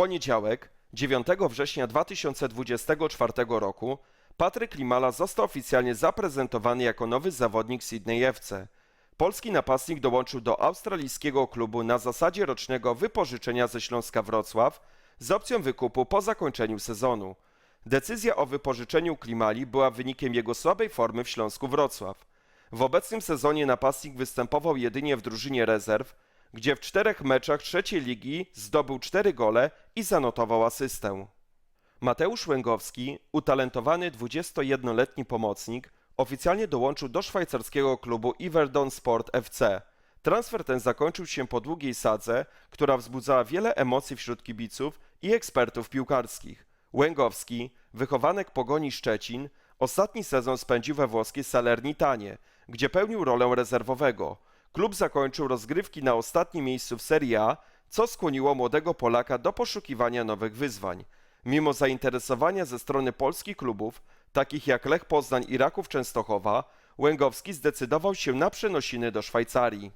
poniedziałek, 9 września 2024 roku, Patryk Limala został oficjalnie zaprezentowany jako nowy zawodnik Sydney FC. Polski napastnik dołączył do australijskiego klubu na zasadzie rocznego wypożyczenia ze Śląska Wrocław z opcją wykupu po zakończeniu sezonu. Decyzja o wypożyczeniu Klimali była wynikiem jego słabej formy w Śląsku Wrocław. W obecnym sezonie napastnik występował jedynie w drużynie rezerw, gdzie w czterech meczach trzeciej ligi zdobył cztery gole i zanotował asystę. Mateusz Łęgowski, utalentowany 21-letni pomocnik, oficjalnie dołączył do szwajcarskiego klubu Iverdon Sport FC. Transfer ten zakończył się po długiej sadze, która wzbudzała wiele emocji wśród kibiców i ekspertów piłkarskich. Łęgowski, wychowanek Pogoni Szczecin, ostatni sezon spędził we włoskiej Salernitanie, gdzie pełnił rolę rezerwowego. Klub zakończył rozgrywki na ostatnim miejscu w Serie A, co skłoniło młodego Polaka do poszukiwania nowych wyzwań. Mimo zainteresowania ze strony polskich klubów, takich jak Lech Poznań i Raków Częstochowa, Łęgowski zdecydował się na przenosiny do Szwajcarii.